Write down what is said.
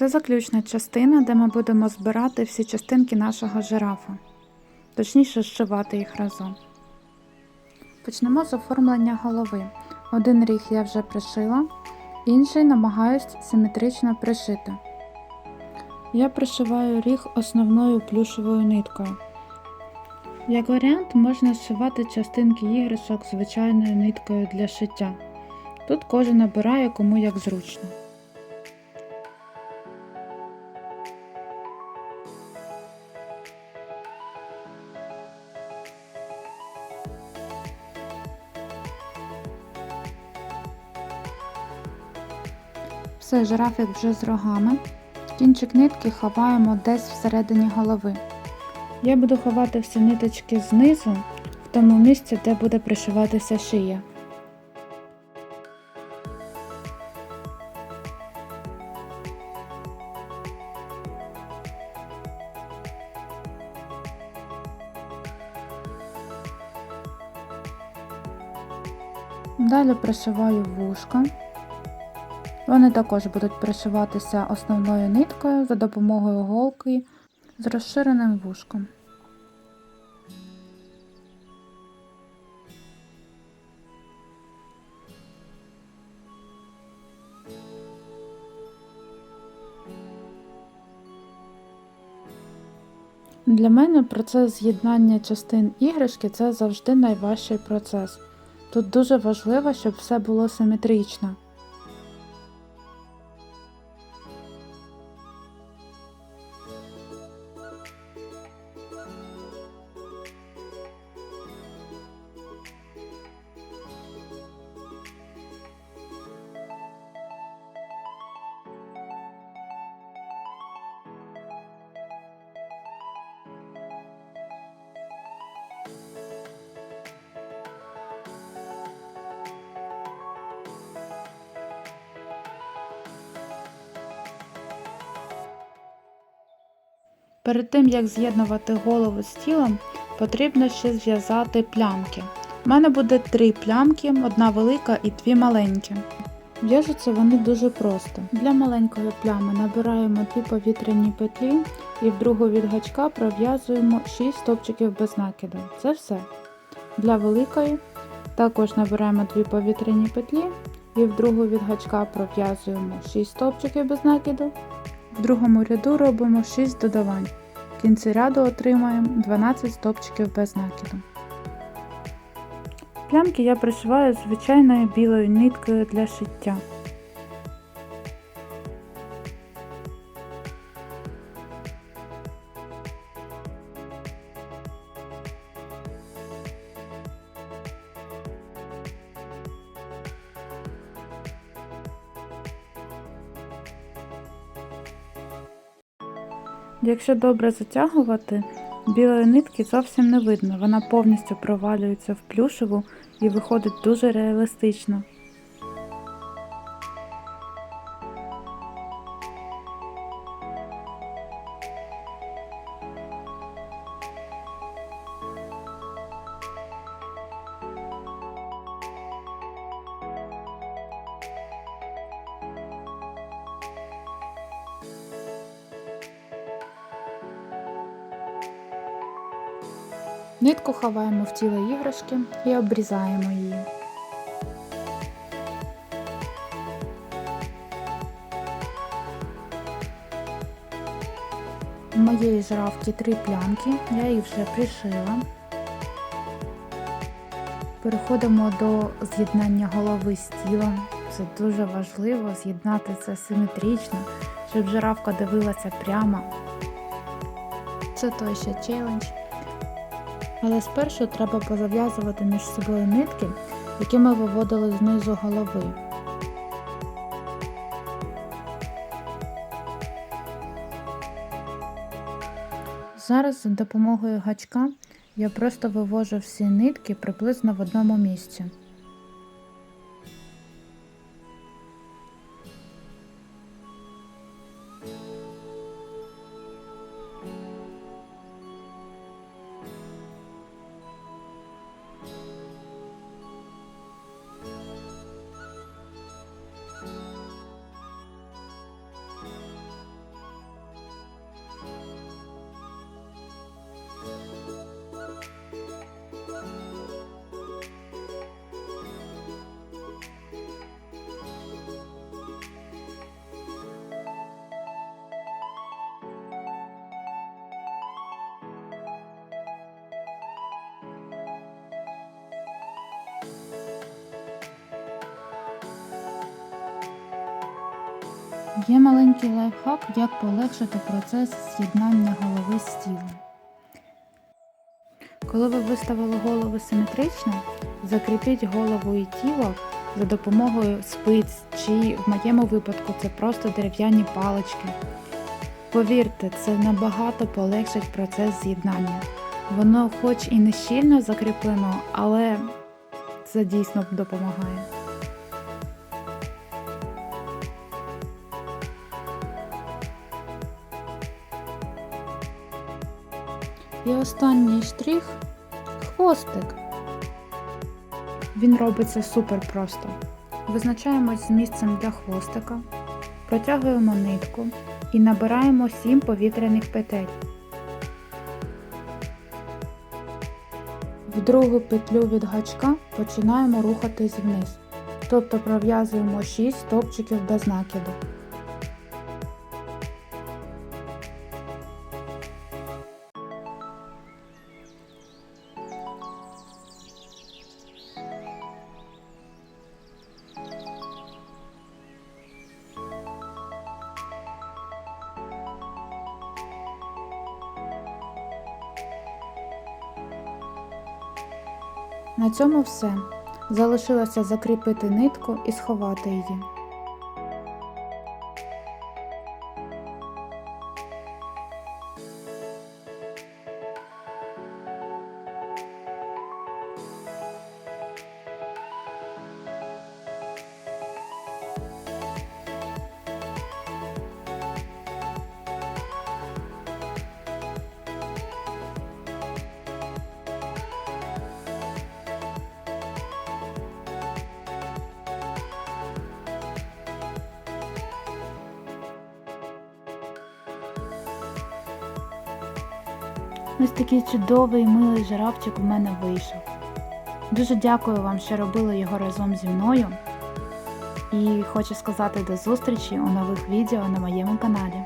Це заключна частина, де ми будемо збирати всі частинки нашого жирафа, точніше зшивати їх разом. Почнемо з оформлення голови. Один ріг я вже пришила, інший намагаюсь симетрично пришити. Я пришиваю ріг основною плюшевою ниткою. Як варіант, можна зшивати частинки іграшок звичайною ниткою для шиття. Тут кожен обирає кому як зручно. Все, жирафик вже з рогами. Кінчик нитки ховаємо десь всередині голови. Я буду ховати всі ниточки знизу, в тому місці, де буде пришиватися шия. Далі пришиваю вушка. Вони також будуть пришиватися основною ниткою за допомогою голки з розширеним вушком. Для мене процес з'єднання частин іграшки це завжди найважчий процес. Тут дуже важливо, щоб все було симетрично. Перед тим як з'єднувати голову з тілом, потрібно ще зв'язати плямки. У мене буде три плямки, одна велика і дві маленькі. В'яжуться вони дуже просто. Для маленької плями набираємо дві повітряні петлі і в другу від гачка пров'язуємо 6 стовпчиків без накиду. Це все. Для великої також набираємо дві повітряні петлі і в другу від гачка пров'язуємо 6 стовпчиків без накиду. В другому ряду робимо 6 додавань. В кінці ряду отримаємо 12 стопчиків без накиду. Плямки я пришиваю звичайною білою ниткою для шиття. Якщо добре затягувати, білої нитки зовсім не видно, вона повністю провалюється в плюшеву і виходить дуже реалістично. Нитку ховаємо в тіло іграшки і обрізаємо її. У моєї жирафки три плямки, я їх вже пришила. Переходимо до з'єднання голови з тілом. Це дуже важливо з'єднати це симетрично, щоб жирафка дивилася прямо. Це той ще челендж. Але спершу треба позав'язувати між собою нитки, які ми виводили знизу голови. Зараз за допомогою гачка я просто вивожу всі нитки приблизно в одному місці. Є маленький лайфхак, як полегшити процес з'єднання голови з тілом. Коли ви виставили голову симетрично, закріпіть голову і тіло за допомогою спиць, чи в моєму випадку це просто дерев'яні палички. Повірте, це набагато полегшить процес з'єднання. Воно хоч і не щільно закріплено, але це дійсно допомагає. І останній штрих хвостик. Він робиться супер просто. Визначаємось з місцем для хвостика, протягуємо нитку і набираємо 7 повітряних петель. В другу петлю від гачка починаємо рухатись вниз, тобто пров'язуємо 6 стовпчиків без накиду. На цьому все. Залишилося закріпити нитку і сховати її. Ось такий чудовий милий жирафчик у мене вийшов. Дуже дякую вам, що робили його разом зі мною. І хочу сказати до зустрічі у нових відео на моєму каналі.